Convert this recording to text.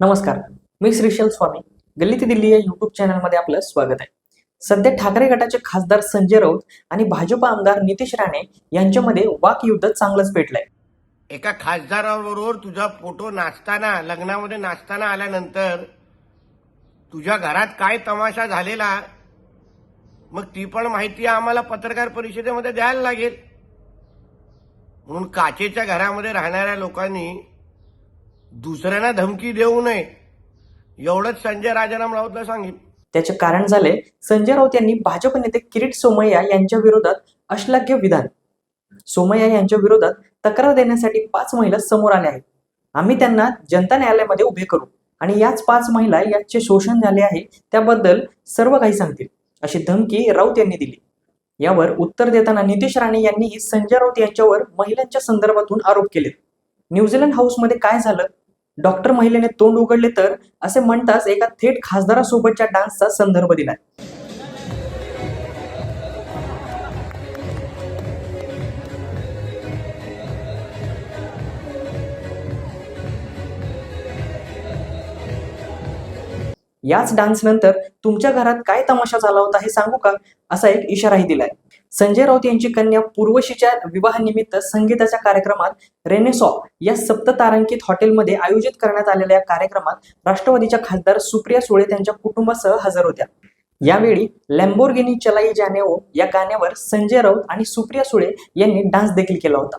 नमस्कार. मी श्रीशैल स्वामी. गल्ली ते दिल्ली या युट्यूब चॅनलमध्ये आपलं स्वागत आहे. सध्या ठाकरे गटाचे खासदार संजय राऊत आणि भाजपा आमदार नितेश राणे यांच्यामध्ये वाकयुद्ध चांगलंच पेटलंय. एका खासदाराबरोबर तुझा फोटो नाचताना लग्नामध्ये नाचताना आल्यानंतर तुझ्या घरात काय तमाशा झालेला मग ती पण माहिती आम्हाला पत्रकार परिषदेमध्ये द्यायला लागेल. म्हणून काचेच्या घरामध्ये राहणाऱ्या लोकांनी दुसऱ्यांना धमकी देऊ नये. एवढंच संजय राजाराम राऊतला सांगेन. त्याचे कारण झाले संजय राऊत यांनी भाजप नेते किरीट सोमय्या यांच्या विरोधात अश्लाघ्य विधान. सोमय्या यांच्या विरोधात तक्रार देण्यासाठी पाच महिला समोर आल्या आहेत. आम्ही त्यांना जनता न्यायालयामध्ये उभे करू आणि याच पाच महिला यांचे शोषण झाले आहे त्याबद्दल सर्व काही सांगतील अशी धमकी राऊत यांनी दिली. यावर उत्तर देताना नितेश राणे यांनीही संजय राऊत यांच्यावर महिलांच्या संदर्भातून आरोप केले न्यूझीलंड हाऊसमध्ये काय झालं? डॉक्टर महिलेने तोंड उघडले तर असे म्हणताच एका थेट खासदारासोबतच्या डान्सचा संदर्भ दिलाय याच डान्स नंतर तुमच्या घरात काय तमाशा झाला होता हे सांगू का? असा एक इशाराही दिलाय. संजय राऊत यांची कन्या पूर्वशीच्या विवाहानिमित्त संगीताच्या कार्यक्रमात रेनेसॉ या सप्ततारांकित हॉटेलमध्ये आयोजित करण्यात आलेल्या या कार्यक्रमात राष्ट्रवादीच्या खासदार सुप्रिया सुळे त्यांच्या कुटुंबासह हजर होत्या. यावेळी लॅम्बोर्गिनी चलाई जानेओ या गाण्यावर संजय राऊत आणि सुप्रिया सुळे यांनी डान्स देखील केला होता.